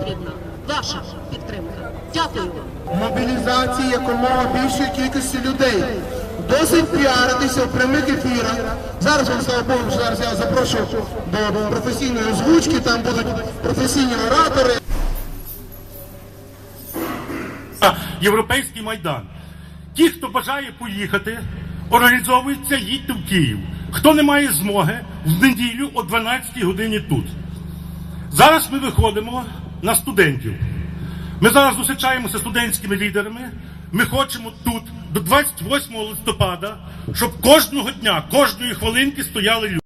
потрібна ваша підтримка. Дякую вам. мобілізації якомога більшої кількості людей. Досить піаритися в прямих ефірах. Зараз вам слава Богу, що зараз я запрошую до професійної озвучки, там будуть професійні оратори. Європейський майдан. Ті, хто бажає поїхати, організовуються, їдьте в Київ. Хто не має змоги в неділю о 12 годині тут. Зараз ми виходимо на студентів. Ми зараз зустрічаємося з студентськими лідерами. Ми хочемо тут до 28 листопада, щоб кожного дня, кожної хвилинки стояли люди.